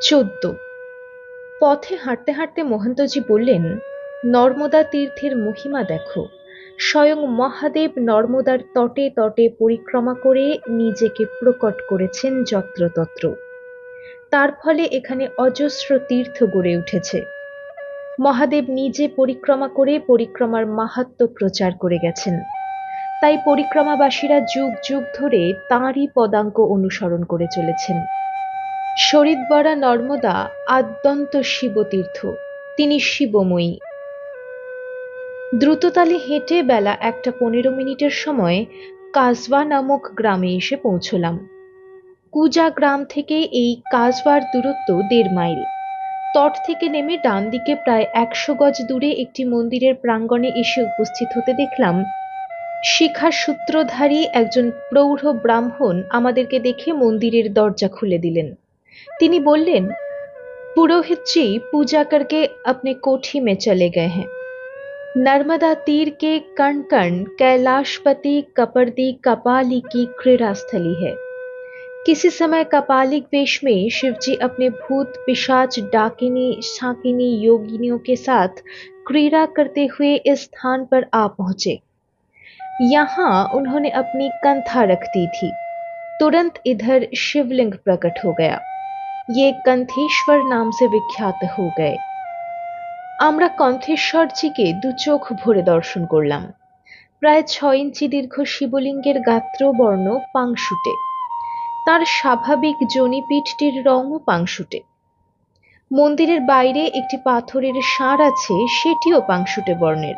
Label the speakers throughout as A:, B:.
A: চোদ্দ। পথে হাঁটতে হাঁটতে মহন্তজি বললেন, নর্মদা তীর্থের মহিমা দেখো। স্বয়ং মহাদেব নর্মদার তটে তটে পরিক্রমা করে নিজেকে প্রকট করেছেন যত্রতত্র। তার ফলে এখানে অজস্র তীর্থ গড়ে উঠেছে। মহাদেব নিজে পরিক্রমা করে পরিক্রমার মাহাত্ম প্রচার করে গেছেন। তাই পরিক্রমাবাসীরা যুগ যুগ ধরে তাঁরই পদাঙ্ক অনুসরণ করে চলেছেন। শরীরবরা নর্মদা আদ্যন্ত শিবতীর্থ, তিনি শিবময়ী। দ্রুততালে হেঁটে বেলা একটা পনেরো মিনিটের সময় কাজবা নামক গ্রামে এসে পৌঁছলাম। কুজা গ্রাম থেকে এই কাজবার দূরত্ব দেড় মাইল। তট থেকে নেমে ডান দিকে প্রায় একশো গজ দূরে একটি মন্দিরের প্রাঙ্গণে এসে উপস্থিত হতে দেখলাম শিখা সূত্রধারী একজন প্রৌঢ় ব্রাহ্মণ আমাদেরকে দেখে মন্দিরের দরজা খুলে দিলেন। तिनी बोलें पुरोहित जी पूजा करके अपने कोठी में चले गए हैं नर्मदा तीर के कण कण कैलाशपति कपर्दी कपाली की क्रीड़ा स्थली है किसी समय कपालिक वेश में शिवजी अपने भूत पिशाच डाकिनी शाकिनी योगिनियों के साथ क्रीड़ा करते हुए इस स्थान पर आ पहुँचे। यहाँ उन्होंने अपनी कंथा रख दी थी। तुरंत इधर शिवलिंग प्रकट हो गया। ये कंथेश्वर नाम से विख्यात हो गए আমরা কণ্ঠেশ্বরজিকে দু চোখ ভরে দর্শন করলাম প্রায় ছয় ইঞ্চি দীর্ঘ শিবলিঙ্গের গাত্র বর্ণ পাংশুটে তার স্বাভাবিক জনিপীঠটির রঙও পাংশুটে মন্দিরের বাইরে একটি পাথরের সার আছে সেটিও পাংশুটে বর্ণের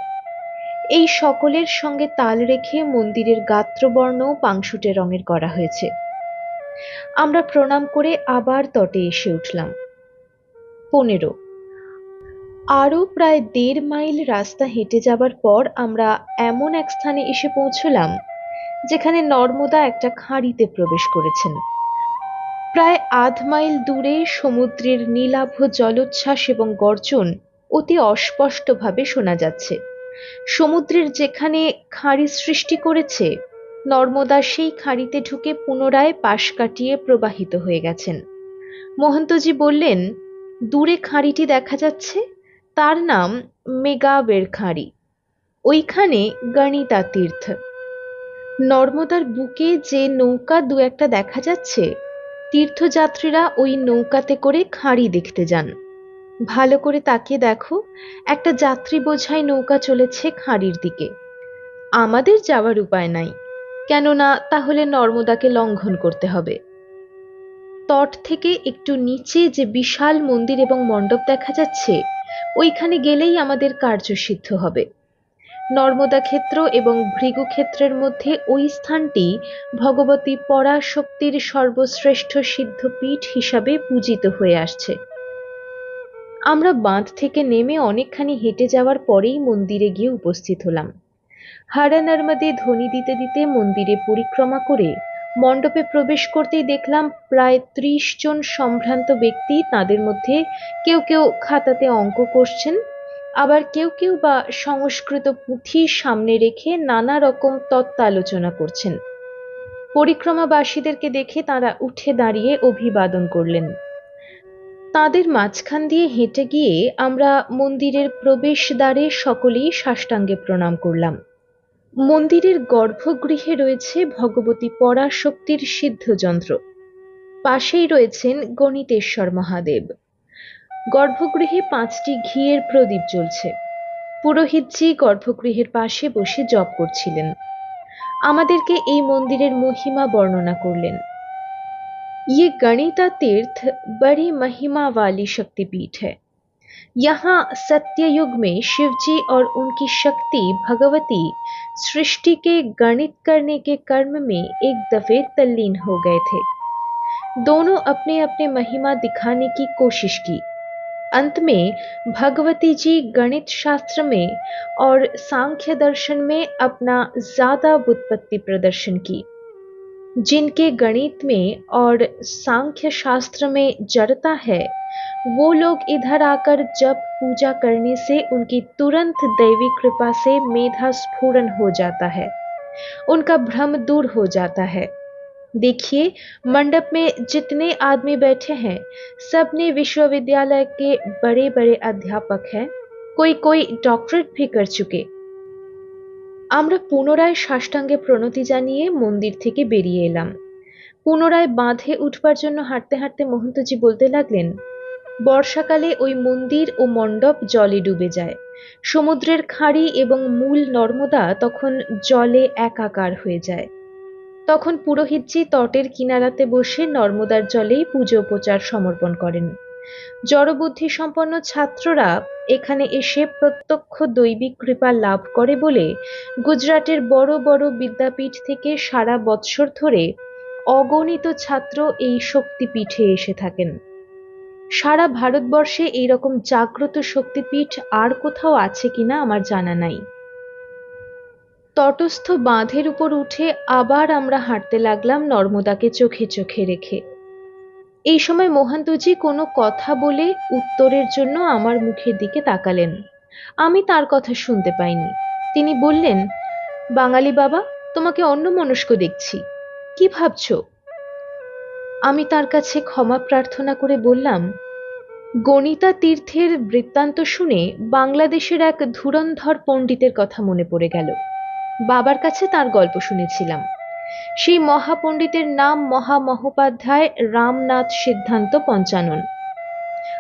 A: এই সকলের সঙ্গে তাল রেখে মন্দিরের গাত্রবর্ণও পাংশুটে রঙের করা হয়েছে আমরা প্রণাম করে আবার তটে এসে উঠলাম। পনেরো। আরও প্রায় দেড় মাইল রাস্তা হেঁটে যাবার পর আমরা এমন এক স্থানে এসে পৌঁছলাম, যেখানে নর্মদা একটা খাঁড়িতে প্রবেশ করেছেন। প্রায় আধ মাইল দূরে সমুদ্রের নীলাভ জলোচ্ছ্বাস এবং গর্জন অতি অস্পষ্টভাবে শোনা যাচ্ছে। সমুদ্রের যেখানে খাঁড়ি সৃষ্টি করেছে নর্মদা সেই খাঁড়িতে ঢুকে পুনরায় পাশ কাটিয়ে প্রবাহিত হয়ে গেছেন। মহন্তজি বললেন, দূরে খাঁড়িটি দেখা যাচ্ছে? তার নাম মেগাবের খাঁড়ি। ওইখানে গণিতা তীর্থ। নর্মদার বুকে যে নৌকা দু একটা দেখা যাচ্ছে, তীর্থযাত্রীরা ওই নৌকাতে করে খাঁড়ি দেখতে যান। ভালো করে তাকিয়ে দেখো, একটা যাত্রী বোঝাই নৌকা চলেছে খাঁড়ির দিকে। আমাদের যাওয়ার উপায় নাই। কেননা তাহলে নর্মদাকে লঙ্ঘন করতে হবে। তট থেকে একটু নিচে যে বিশাল মন্দির এবং মণ্ডপ দেখা যাচ্ছে, ওইখানে গেলেই আমাদের কার্য সিদ্ধ হবে। নর্মদা ক্ষেত্র এবং ভৃগু ক্ষেত্রের মধ্যে ওই স্থানটি ভগবতী পরাশক্তির সর্বশ্রেষ্ঠ সিদ্ধপীঠ হিসাবে পূজিত হয়ে আসছে। আমরা বাঁধ থেকে নেমে অনেকখানি হেঁটে যাওয়ার পরেই মন্দিরে গিয়ে উপস্থিত হলাম। হারা নর্মদে ধ্বনি দিতে দিতে মন্দিরে পরিক্রমা করে মণ্ডপে প্রবেশ করতেই দেখলাম প্রায় ত্রিশ জন সম্ভ্রান্ত ব্যক্তি তাদের মধ্যে কেউ কেউ খাতাতে অঙ্ক করছেন, আবার কেউ কেউ বা সংস্কৃত পুঁথি সামনে রেখে নানা রকম তত্ত্বালোচনা করছেন। পরিক্রমাবাসীদেরকে দেখে তারা উঠে দাঁড়িয়ে অভিবাদন করলেন। তাদের মাঝখান দিয়ে হেঁটে গিয়ে আমরা মন্দিরের প্রবেশদ্বারে সকলেই সাষ্টাঙ্গে প্রণাম করলাম। মন্দিরের গর্ভগৃহে রয়েছে ভগবতী পরাশক্তির সিদ্ধযন্ত্র পাশেই রয়েছেন গণিতেশ্বর মহাদেব গর্ভগৃহে পাঁচটি ঘিয়ের প্রদীপ জ্বলছে পুরোহিতজি গর্ভগৃহের পাশে বসে জপ করছিলেন আমাদেরকে এই মন্দিরের মহিমা বর্ণনা করলেন ये गणिता तीर्थ बड़ी महिमा वाली शक्तिपीठ है यहाँ सत्ययुग में शिवजी और उनकी शक्ति भगवती सृष्टि के गणित करने के कर्म में एक दफे तल्लीन हो गए थे। दोनों अपने अपने महिमा दिखाने की कोशिश की। अंत में भगवती जी गणित शास्त्र में और सांख्य दर्शन में अपना ज़्यादा बुत्पत्ति प्रदर्शन की। जिनके गणित में और सांख्य शास्त्र में जड़ता है, वो लोग इधर आकर जब पूजा करने से उनकी तुरंत दैवी कृपा से मेधा स्फुरन हो जाता है। उनका भ्रम दूर हो जाता है। देखिए, मंडप में जितने आदमी बैठे हैं सबने विश्वविद्यालय के बड़े बड़े अध्यापक हैं। कोई कोई डॉक्टरेट भी कर चुके। আমরা পুনরায় সাষ্টাঙ্গে প্রণতি জানিয়ে মন্দির থেকে বেরিয়ে এলাম। পুনরায় বাঁধে উঠবার জন্য হাঁটতে হাঁটতে মহন্তজি বলতে লাগলেন, বর্ষাকালে ওই মন্দির ও মণ্ডপ জলে ডুবে যায়। সমুদ্রের খাঁড়ি এবং মূল নর্মদা তখন জলে একাকার হয়ে যায়। তখন পুরোহিতজি তটের কিনারাতে বসে নর্মদার জলেই পুজো উপচার সমর্পণ করেন। জড়বুদ্ধি সম্পন্ন ছাত্ররা এখানে এসে প্রত্যক্ষ দৈবিক কৃপা লাভ করে বলে গুজরাটের বড় বড় বিদ্যাপীঠ থেকে সারা বৎসর ধরে অগণিত ছাত্র এই শক্তিপীঠে এসে থাকেন। সারা ভারতবর্ষে এইরকম জাগ্রত শক্তিপীঠ আর কোথাও আছে কিনা আমার জানা নাই। তটস্থ বাঁধের উপর উঠে আবার আমরা হাঁটতে লাগলাম নর্মদাকে চোখে চোখে রেখে। এই সময় মোহান্তজি কোনো কথা বলে উত্তরের জন্য আমার মুখের দিকে তাকালেন। আমি তার কথা শুনতে পাইনি। তিনি বললেন, বাঙালি বাবা, তোমাকে অন্য মনস্ক দেখছি। কি ভাবছ? আমি তার কাছে ক্ষমা প্রার্থনা করে বললাম, গণিতা তীর্থের বৃত্তান্ত শুনে বাংলাদেশের এক ধুরন্ধর পণ্ডিতের কথা মনে পড়ে গেল। বাবার কাছে তার গল্প শুনেছিলাম। সেই মহাপণ্ডিতের নাম মহামহোপাধ্যায় রামনাথ সিদ্ধান্ত পঞ্চানন।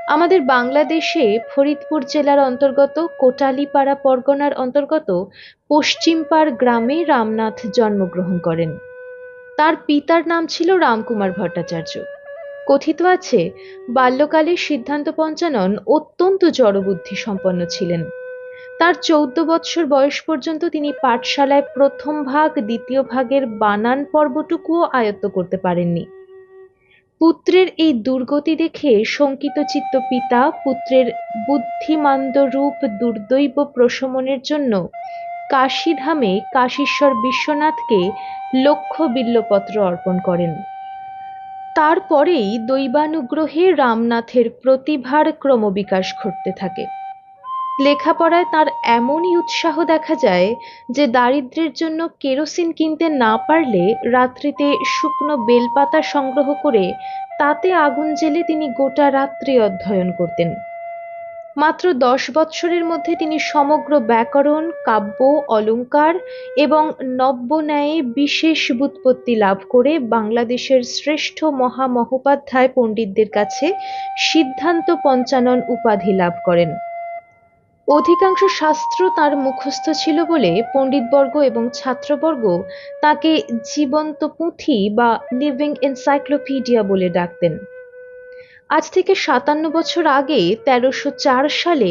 A: আমাদের বাংলাদেশে ফরিদপুর জেলার অন্তর্গত, কোটালীপাড়া পরগনার অন্তর্গত, পশ্চিমপাড় গ্রামে রামনাথ জন্মগ্রহণ করেন। তার পিতার নাম ছিল রামকুমার ভট্টাচার্য। কথিত আছে বাল্যকালে সিদ্ধান্ত পঞ্চানন অত্যন্ত জড়বুদ্ধি সম্পন্ন ছিলেন। তার চৌদ্দ বৎসর বয়স পর্যন্ত তিনি পাঠশালায় প্রথম ভাগ, দ্বিতীয় ভাগের বানান পর্বটুকুও আয়ত্ত করতে পারেননি। পুত্রের এই দুর্গতি দেখে শঙ্কিত চিত্ত পিতা পুত্রের বুদ্ধিমান্দ রূপ দুর্দৈব প্রশমনের জন্য কাশীধামে কাশীশ্বর বিশ্বনাথকে লক্ষ বিল্লপত্র অর্পণ করেন। তারপরেই দৈবানুগ্রহে রামনাথের প্রতিভার ক্রমবিকাশ ঘটতে থাকে। লেখাপড়ায় তার এমনই উৎসাহ দেখা যায় যে দারিদ্র্যের জন্য কেরোসিন কিনতে না পারলে রাত্রিতে শুকনো বেলপাতা সংগ্রহ করে তাতে আগুন জেলে তিনি গোটা রাত্রি অধ্যয়ন করতেন। মাত্র দশ বৎসরের মধ্যে তিনি সমগ্র ব্যাকরণ, কাব্য, অলঙ্কার এবং নব্য ন্যায়ে বিশেষ বুৎপত্তি লাভ করে বাংলাদেশের শ্রেষ্ঠ মহামহোপাধ্যায় পণ্ডিতদের কাছে সিদ্ধান্ত পঞ্চানন উপাধি লাভ করেন। অধিকাংশ শাস্ত্র তার মুখস্থ ছিল বলে পণ্ডিতবর্গ এবং ছাত্রবর্গ তাকে জীবন্ত পুঁথি বা লিভিং এনসাইক্লোপিডিয়া বলে ডাকতেন। আজ থেকে সাতান্ন বছর আগে তেরোশো সালে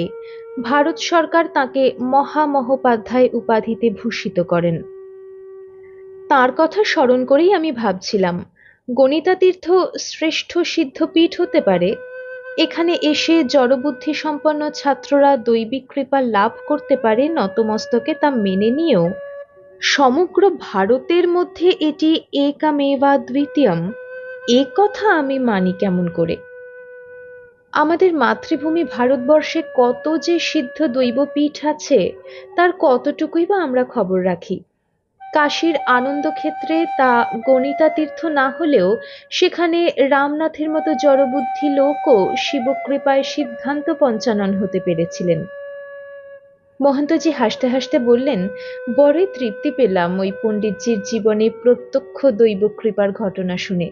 A: ভারত সরকার তাকে মহামহোপাধ্যায় উপাধিতে ভূষিত করেন। তার কথা স্মরণ করেই আমি ভাবছিলাম, গণিতাতীর্থ শ্রেষ্ঠ সিদ্ধপীঠ হতে পারে এখানে এসে জড়বুদ্ধি সম্পন্ন ছাত্ররা দৈবিক কৃপা লাভ করতে পারে, নতমস্তকে তা মেনে নিয়েও। সমগ্র ভারতের মধ্যে এটি একামেবা দ্বিতীয়ম। এ কথা আমি মানি কেমন করে? আমাদের মাতৃভূমি ভারতবর্ষে কত যে সিদ্ধ দৈবপীঠ আছে, তার কতটুকুই বা আমরা খবর রাখি? কাশীর আনন্দক্ষেত্রে তা গণিতাতীর্থ না হলেও সেখানে রামনাথের মতো জড়বুদ্ধি লোকও শিবকৃপায় সিদ্ধান্ত পঞ্চানন হতে পেরেছিলেন। মহন্তজি হাসতে হাসতে বললেন, বড়ই তৃপ্তি পেলাম ওই পণ্ডিতজির জীবনে প্রত্যক্ষ দৈব কৃপার ঘটনা শুনে।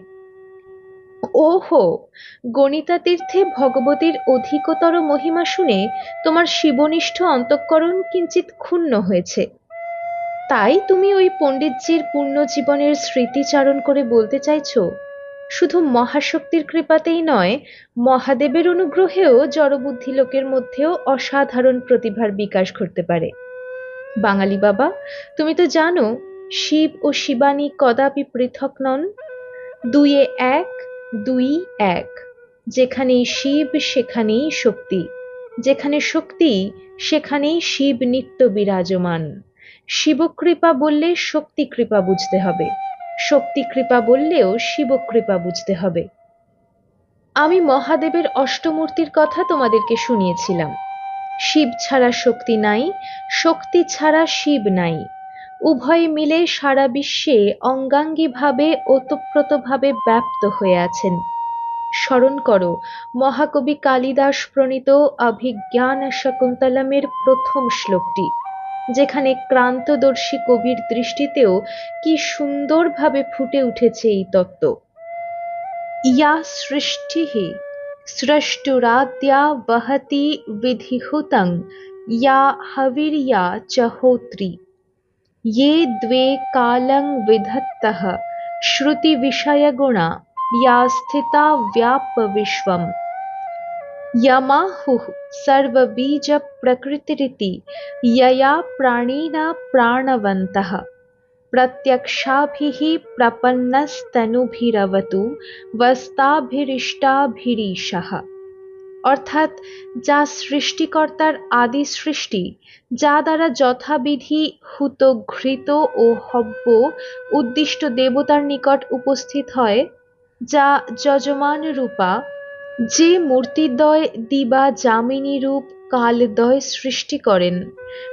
A: ওহো, গণিতাতীর্থে ভগবতীর অধিকতর মহিমা শুনে তোমার শিবনিষ্ঠ অন্তঃকরণ কিঞ্চিত ক্ষুণ্ণ হয়েছে। তাই তুমি ওই পণ্ডিতজির পূর্ণ জীবনের স্মৃতিচারণ করে বলতে চাইছ? শুধু মহাশক্তির কৃপাতেই নয়, মহাদেবের অনুগ্রহেও জড়বুদ্ধি লোকের মধ্যেও অসাধারণ প্রতিভার বিকাশ ঘটতে পারে। বাঙালি বাবা, তুমি তো জানো, শিব ও শিবানী কদাপি পৃথক নন। দুইয়ে এক, দুই এক। যেখানেই শিব, সেখানেই শক্তি। যেখানে শক্তি, সেখানেই শিব নিত্য বিরাজমান। শিবকৃপা বললে শক্তি কৃপা বুঝতে হবে। শক্তি কৃপা বললেও শিবকৃপা বুঝতে হবে। আমি মহাদেবের অষ্টমূর্তির কথা তোমাদেরকে শুনিয়েছিলাম। শিব ছাড়া শক্তি নাই, শক্তি ছাড়া শিব নাই। উভয় মিলে সারা বিশ্বে অঙ্গাঙ্গীভাবে, ওতপ্রোতভাবে ব্যাপ্ত হয়ে আছেন। স্মরণ করো, মহাকবি কালিদাস প্রণীত অভিজ্ঞান শকুন্তলমের প্রথম শ্লোকটি। যেখানে ক্রান্তদর্শী কবির দৃষ্টিতেও কি সুন্দরভাবে ফুটে উঠেছে এই তত্ত্ব ইয়া সৃষ্টি স্রষ্টুরাদ্যা বহতি বিধিহুতং ইয়া হবির্যা চ হোত্রী ये द्वे कालं विधत्तः श्रुतिविषयगुणा या स्थिता व्यापविश्वम् यमाहुः सर्वबीजप्रकृतिरिति यया प्राणिना प्राणवन्तः प्रत्यक्षाभिः प्रपन्नस्तनुभिरवतु वस्ताभिरिष्टाभिरीशः অর্থাৎ যা সৃষ্টিকর্তার আদি সৃষ্টি যা দ্বারা যথাবিধি হুত ঘৃত ও হব্য উদ্দিষ্ট দেবতার নিকট উপস্থিত হয় যা যজমান রূপা যে মূর্তিদ্বয় দিবা যামিনী রূপ কালদ্বয় সৃষ্টি করেন।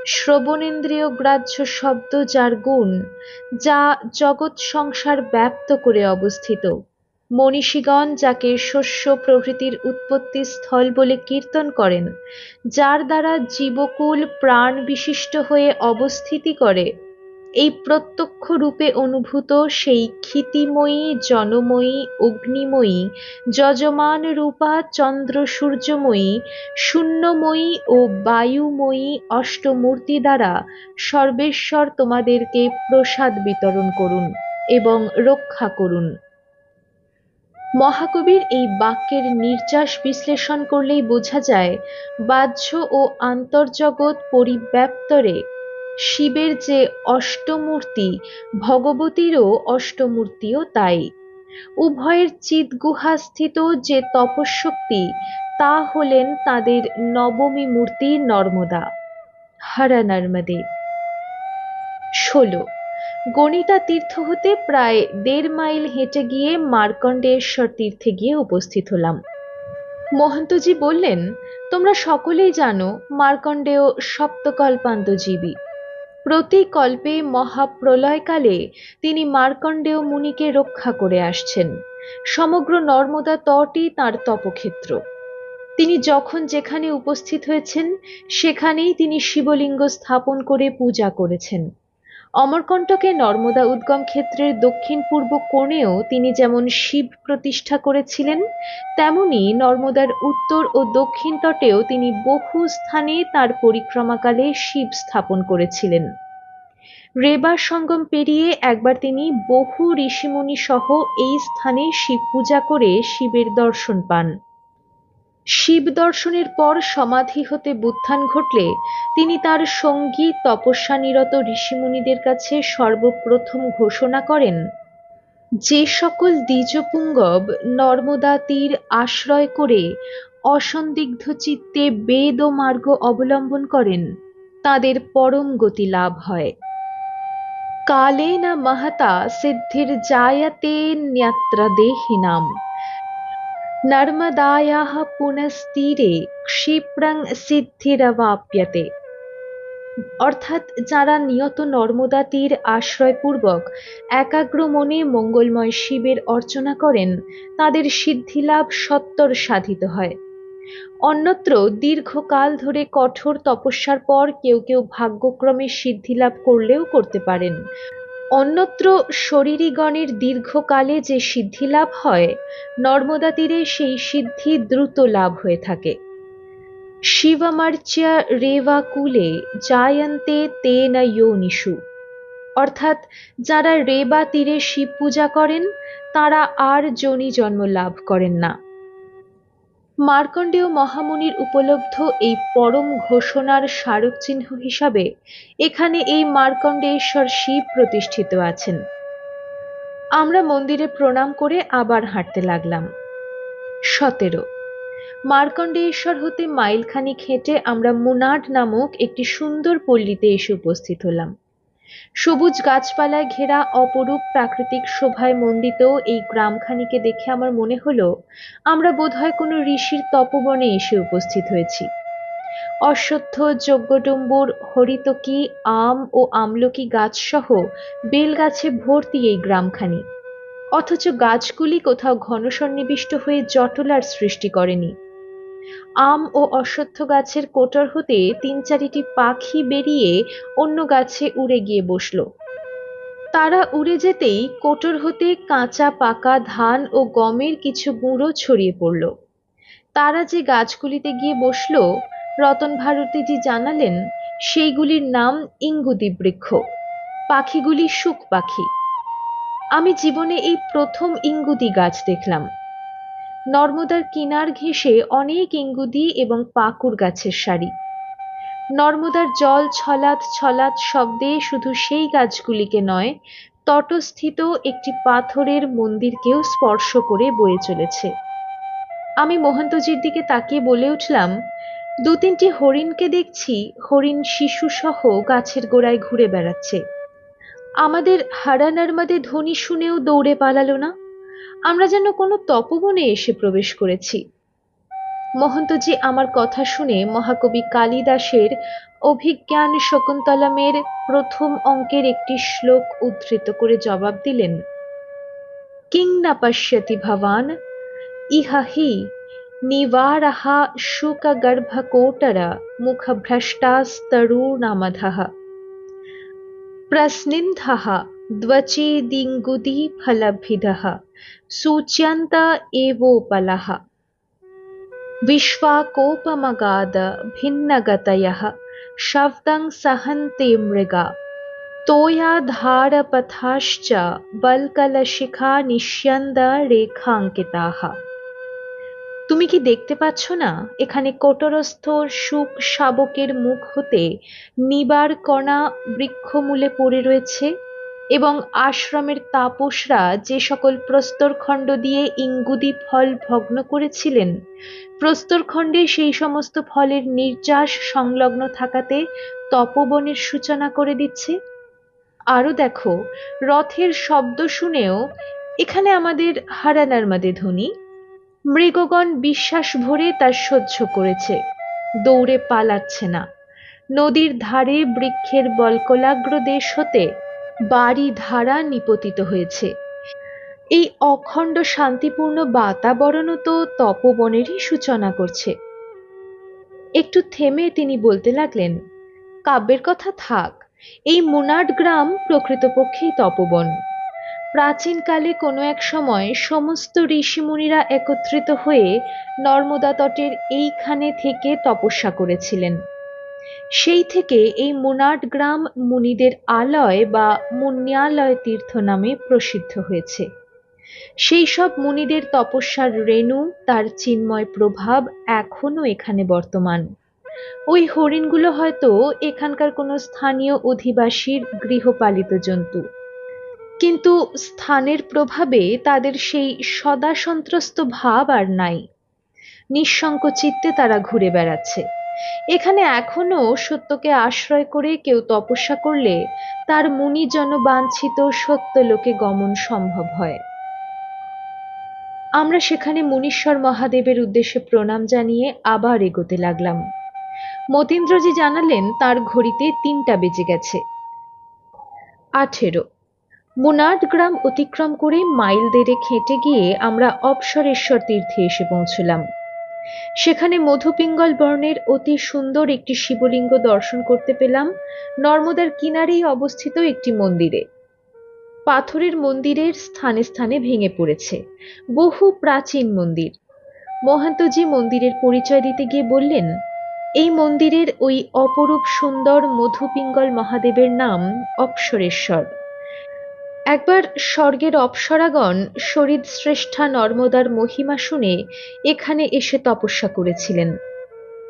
A: শ্রবণেন্দ্রিয় গ্রাহ্য শব্দ যার গুণ, যা জগৎ সংসার ব্যপ্ত করে অবস্থিত। মনীষীগণ যাকে শস্য প্রভৃতির উৎপত্তি স্থল বলে কীর্তন করেন, যার দ্বারা জীবকুল প্রাণ বিশিষ্ট হয়ে অবস্থিতি করে। এই প্রত্যক্ষ রূপে অনুভূত সেই ক্ষিতিময়ী জনময়ী অগ্নিময়ী, যজমান রূপা, চন্দ্র সূর্যময়ী, শূন্যময়ী ও বায়ুময়ী অষ্টমূর্তি দ্বারা সর্বেশ্বর তোমাদেরকে প্রসাদ বিতরণ করুন এবং রক্ষা করুন। মহাকবির এই বাক্যের নির্যাস বিশ্লেষণ করলেই বোঝা যায়, বাহ্য ও আন্তর্জগৎ পরিব্যাপ্তরে শিবের যে অষ্টমূর্তি, ভগবতীরও অষ্টমূর্তিও তাই। উভয়ের চিৎগুহাস্থিত যে তপশক্তি তা হলেন তাদের নবমী মূর্তি নর্মদা। হরা নর্মদে। ষোলো। গণিতা তীর্থ হতে প্রায় দেড় মাইল হেঁটে গিয়ে মার্কণ্ডেশ্বর তীর্থে গিয়ে উপস্থিত হলাম। মহন্তজি বললেন, তোমরা সকলেই জানো মার্কণ্ডেয় সপ্তকল্পান্তজীবী। প্রতি কল্পে মহাপ্রলয়কালে তিনি মার্কণ্ডেয় মুনিকে রক্ষা করে আসছেন। সমগ্র নর্মদা তটই তার তপক্ষেত্র। তিনি যখন যেখানে উপস্থিত হয়েছেন, সেখানেই তিনি শিবলিঙ্গ স্থাপন করে পূজা করেছেন। অমরকণ্টকে নর্মদা উদ্গম ক্ষেত্রের দক্ষিণ পূর্ব কোণেও তিনি যেমন শিব প্রতিষ্ঠা করেছিলেন, তেমনি নর্মদার উত্তর ও দক্ষিণ তটেও তিনি বহু স্থানে তার পরিক্রমাকালে শিব স্থাপন করেছিলেন। রেবা সঙ্গম পেরিয়ে একবার তিনি বহু ঋষিমুনি সহ এই স্থানে শিব পূজা করে শিবের দর্শন পান। শিব দর্শনের পর সমাধি হতে বুত্থান ঘটলে তিনি তার সঙ্গী তপস্যানিরত ঋষিমুনিদের কাছে সর্বপ্রথম ঘোষণা করেন, যে সকল দ্বিজপুঙ্গব নর্মদা তীর আশ্রয় করে অসন্দিগ্ধ চিত্তে বেদ ও মার্গ অবলম্বন করেন, তাদের পরম গতি লাভ হয়। কালে না মাহাতা সিদ্ধির জায়তে ন্যাত্র দেহিনাম নর্মদায়াः পুনস্তীরে ক্ষিপ্রং সিদ্ধিরবাপ্যতে অর্থাৎ যারা নিয়ত নর্মদা তীর আশ্রয়পূর্বক একাগ্র মনে মঙ্গলময় শিবের অর্চনা করেন, তাদের সিদ্ধিলাভ সত্তর সাধিত হয়। অন্যত্র দীর্ঘকাল ধরে কঠোর তপস্যার পর কেউ কেউ ভাগ্যক্রমে সিদ্ধিলাভ করলেও করতে পারেন। অন্যত্র শরীরীগণের দীর্ঘকালে যে সিদ্ধিলাভ হয়, নর্মদা তীরে সেই সিদ্ধি দ্রুত লাভ হয়ে থাকে। শিবমার্চ্য রেবাকুলে জায়ন্তে তেন যোনিষু অর্থাৎ যারা রেবা তীরে শিব পূজা করেন, তারা আর যোনি জন্ম লাভ করেন না। মার্কণ্ডেয় মহামুনির উপলব্ধ এই পরম ঘোষণার স্মারক চিহ্ন হিসাবে এখানে এই মার্কণ্ডেশ্বর শিব প্রতিষ্ঠিত আছেন। আমরা মন্দিরে প্রণাম করে আবার হাঁটতে লাগলাম। সতেরো। মার্কণ্ডেশ্বর হতে মাইলখানিক হেঁটে আমরা মুনাড নামক একটি সুন্দর পল্লীতে এসে উপস্থিত হলাম। সবুজ গাছপালায় ঘেরা অপরূপ প্রাকৃতিক শোভায় মণ্ডিত এই গ্রামখানিকে দেখে আমার মনে হলো, আমরা বোধহয় কোনো ঋষির তপবনে এসে উপস্থিত হয়েছি। অশ্বত্থ, যজ্ঞডম্বুর, হরিতকি, আম ও আমলকি গাছসহ বেল গাছে ভর্তি এই গ্রামখানি। অথচ গাছগুলি কোথাও ঘন সন্নিবিষ্ট হয়ে জটলার সৃষ্টি করেনি। আম ও অশ্বত্থ গাছের কোটর হতে তিন চারিটি পাখি বেরিয়ে অন্য গাছে উড়ে গিয়ে বসল। তারা উড়ে যেতেই কোটর হতে কাঁচা, পাকা ধান ও গমের কিছু গুঁড়ো ছড়িয়ে পড়ল। তারা যে গাছগুলিতে গিয়ে বসল, রতন ভারতীজি জানালেন, সেইগুলির নাম ইঙ্গুদি বৃক্ষ পাখিগুলি সুখ পাখি। আমি জীবনে এই প্রথম ইঙ্গুদি গাছ দেখলাম। নর্মদার কিনার ঘেঁষে অনেক ইঙ্গুদি এবং পাকুর গাছের সারি। নর্মদার জল ছলাৎ ছলাৎ শব্দে শুধু সেই গাছগুলিকে নয়, তটস্থিত একটি পাথরের মন্দিরকেও স্পর্শ করে বয়ে চলেছে। আমি মহন্তজির দিকে তাকিয়ে বলে উঠলাম, দু তিনটি হরিণকে দেখছি, হরিণ শিশু সহ গাছের গোড়ায় ঘুরে বেড়াচ্ছে। আমাদের হারা নার্মাদে ধ্বনি শুনেও দৌড়ে পালালো না? আমরা যেন কোনো তপবনে এসে প্রবেশ করেছি। মহন্তজি আমার কথা শুনে মহাকবি কালিদাসের অভিজ্ঞান শকুন্তলামের প্রথম অঙ্কের একটি শ্লোক উদ্ধৃত করে জবাব দিলেন, কিং না পাশ্যতি ভবান, ইহা হি নিবারাহা শুকগর্ভকোটরা মুখভ্রষ্টাস্তরুণামধ প্রস্নিন্ধ द्वचेदिङ्गुदीफलभिदः सूच्यन्त एवोपलः विश्वाकोपमगाद भिन्नगतयः शब्दं सहन्ते मृगा तोयाधारपथाश्च बल्कलशिखा নিষ্যন্দ রেখাঙ্কিতাহ তুমি কি দেখতে পাচ্ছ না এখানে কোটরস্থ সুখ শাবকের মুখ হতে নিবার কণা বৃক্ষমূলে পড়ে রয়েছে এবং আশ্রমের তাপসরা যে সকল প্রস্তরখণ্ড দিয়ে ইঙ্গুদি ফল ভগ্ন করেছিলেন প্রস্তরখণ্ডে সেই সমস্ত ফলের নির্যাস সংলগ্ন থাকাতে তপবনের সূচনা করে দিচ্ছে। আরও দেখো, রথের শব্দ শুনেও, এখানে আমাদের হারানার মাদে ধ্বনি মৃগগণ বিশ্বাস ভরে তা সহ্য করেছে, দৌড়ে পালাচ্ছে না। নদীর ধারে বৃক্ষের বলকলাগ্র দেশ হতে বাড়ি ধারা নিপতিত হয়েছে। এই অখণ্ড শান্তিপূর্ণ বাতাবরণও তো তপবনেরই সূচনা করছে। একটু থেমে তিনি বলতে লাগলেন, কাব্যের কথা থাক, এই মুনাট গ্রাম প্রকৃতপক্ষেই তপবন। প্রাচীনকালে কোনো এক সময় সমস্ত ঋষিমুনিরা একত্রিত হয়ে নর্মদা তটের এইখানে থেকে তপস্যা করেছিলেন। সেই থেকে এই মুনাট গ্রাম মুনিদের আলয় বা মুন্যালয় তীর্থ নামে প্রসিদ্ধ হয়েছে। সেই সব মুনিদের তপস্যার রেণু, তার চিন্ময় প্রভাব এখনও এখানে বর্তমান। ওই হরিণগুলো হয়তো এখানকার কোনো স্থানীয় অধিবাসীর গৃহপালিত জন্তু। কিন্তু স্থানের প্রভাবে তাদের সেই সদা সন্ত্রস্ত ভাব আর নাই। নিঃসঙ্ক চিত্তে তারা ঘুরে বেড়াচ্ছে। এখানে এখনও সত্যকে আশ্রয় করে কেউ তপস্যা করলে তার মুনিজন বাঞ্ছিত সত্য লোকে গমন সম্ভব হয়। আমরা সেখানে মুনীশ্বর মহাদেবের উদ্দেশ্যে প্রণাম জানিয়ে আবার এগোতে লাগলাম। মতীন্দ্রজি জানালেন, তার ঘড়িতে তিনটা বেজে গেছে। আঠেরো। মুনাট গ্রাম অতিক্রম করে মাইল দেড়ে খেঁটে গিয়ে আমরা অপসরেশ্বর তীর্থে এসে পৌঁছলাম। সেখানে মধুপিঙ্গল বর্ণের অতি সুন্দর একটি শিবলিঙ্গ দর্শন করতে পেলাম, নর্মদার কিনারেই অবস্থিত একটি মন্দিরে। পাথরের মন্দিরের স্থানে স্থানে ভেঙে পড়েছে। বহু প্রাচীন মন্দির। মহান্তজি মন্দিরের পরিচয় দিতে গিয়ে বললেন, এই মন্দিরের ওই অপরূপ সুন্দর মধুপিঙ্গল মহাদেবের নাম অপসরেশ্বর। একবার স্বর্গের অপ্সরাগণ শ্রেষ্ঠা নর্মদার মহিমা শুনে এখানে এসে তপস্যা করেছিলেন।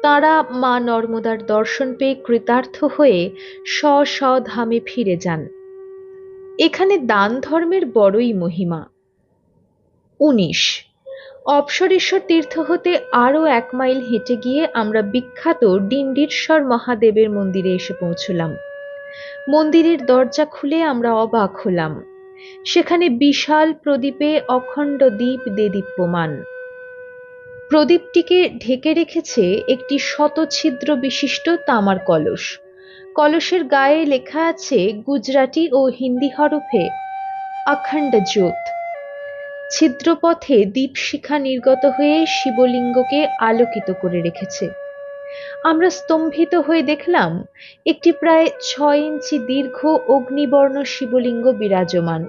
A: তারা মা নর্মদার দর্শন পেয়ে কৃতার্থ হয়ে স্ব ধামে ফিরে যান। এখানে দান ধর্মের বড়ই মহিমা। উনিশ। অপসরেশ্বর তীর্থ হতে আরও এক মাইল হেঁটে গিয়ে আমরা বিখ্যাত ডিন্ডিরশ্বর মহাদেবের মন্দিরে এসে পৌঁছলাম। মন্দিরের দরজা খুলে আমরা অবাক হলাম। সেখানে বিশাল প্রদীপে অখণ্ড দ্বীপ দেদীপ্যমান। প্রদীপটিকে ঢেকে রেখেছে একটি শতছিদ্র বিশিষ্ট তামার কলস। কলসের গায়ে লেখা আছে গুজরাটি ও হিন্দি হরফে অখণ্ড জ্যোত ছিদ্রপথে দীপশিখা নির্গত হয়ে শিবলিঙ্গকে আলোকিত করে রেখেছে। আমরা স্তম্ভিত হয়ে দেখলাম একটি প্রায় ছয় ইঞ্চি দীর্ঘ অগ্নিবর্ণ শিবলিঙ্গ বিরাজমান।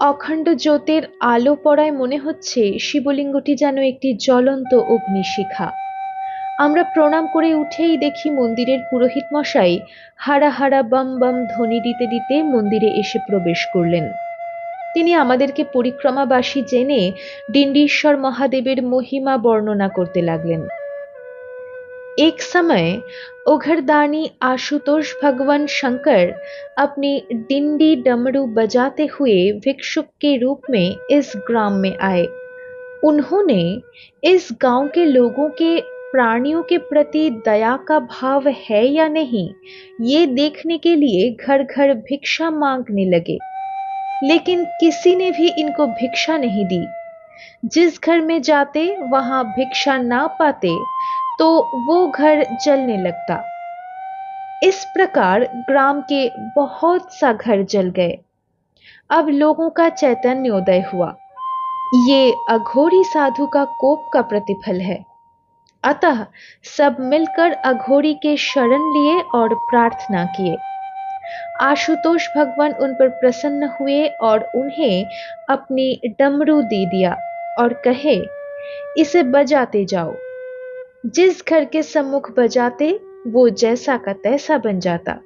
A: অখণ্ড জ্যোতের আলো পড়ায় মনে হচ্ছে শিবলিঙ্গটি যেন একটি জ্বলন্ত অগ্নিশিখা। আমরা প্রণাম করে উঠেই দেখি মন্দিরের পুরোহিত মশাই হারা হারা বাম বাম ধ্বনি দিতে দিতে মন্দিরে এসে প্রবেশ করলেন। তিনি আমাদেরকে পরিক্রমাবাসী জেনে ডিন্ডীশ্বর মহাদেবের মহিমা বর্ণনা করতে লাগলেন। एक समय उघरदानी आशुतोष भगवान शंकर अपनी डिंडी डमरू बजाते हुए भिक्षुक के रूप में इस ग्राम में आए। उन्होंने इस गाँव के लोगों के प्राणियों के प्रति दया का भाव है या नहीं, ये देखने के लिए घर घर भिक्षा मांगने लगे। लेकिन किसी ने भी इनको भिक्षा नहीं दी। जिस घर में जाते, वहाँ भिक्षा ना पाते तो वो घर जलने लगता। इस प्रकार ग्राम के बहुत सा घर जल गए। अब लोगों का चैतन्योदय हुआ। ये अघोरी साधु का कोप का प्रतिफल है। अतः सब मिलकर अघोरी के शरण लिए और प्रार्थना किए। आशुतोष भगवान उन पर प्रसन्न हुए और उन्हें अपनी डमरू दे दिया और कहे, इसे बजाते जाओ। जिस घर के सम्मुख बजाते, वो जैसा का तैसा बन जाता।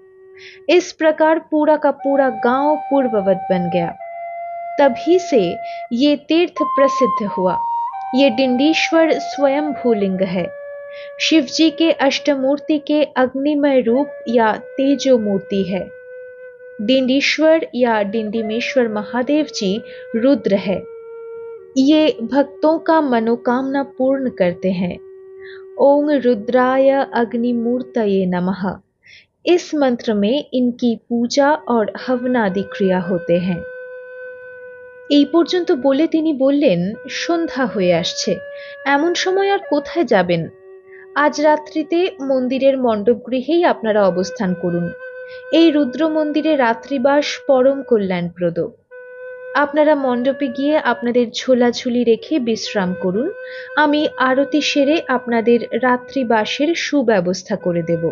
A: इस प्रकार पूरा का पूरा गाँव पूर्ववत बन गया। तभी से ये तीर्थ प्रसिद्ध हुआ। ये डिंडीश्वर स्वयं भूलिंग है। शिव जी के अष्टमूर्ति के अग्निमय रूप या तेजो मूर्ति है। डिंडीश्वर या डिंडीमेश्वर महादेव जी रुद्र है। ये भक्तों का मनोकामना पूर्ण करते हैं। ओम रुद्राय अग्निमूर्तये नमः इस मंत्र में इनकी पूजा और हवनादि क्रिया होते हैं এই পর্যন্ত বলে তিনি বললেন সন্ধ্যা হয়ে আসছে এমন সময় আর কোথায় যাবেন আজ রাত্রিতে মন্দিরের মণ্ডপগৃহেই আপনারা অবস্থান করুন এই রুদ্র মন্দিরে রাত্রিবাস পরম কল্যাণপ্রদ আপনারা মণ্ডপে গিয়ে আপনাদের ঝোলাঝুলি রেখে বিশ্রাম করুন। আমি আরতি সেরে আপনাদের রাত্রিবাসের সুব্যবস্থা করে দেব।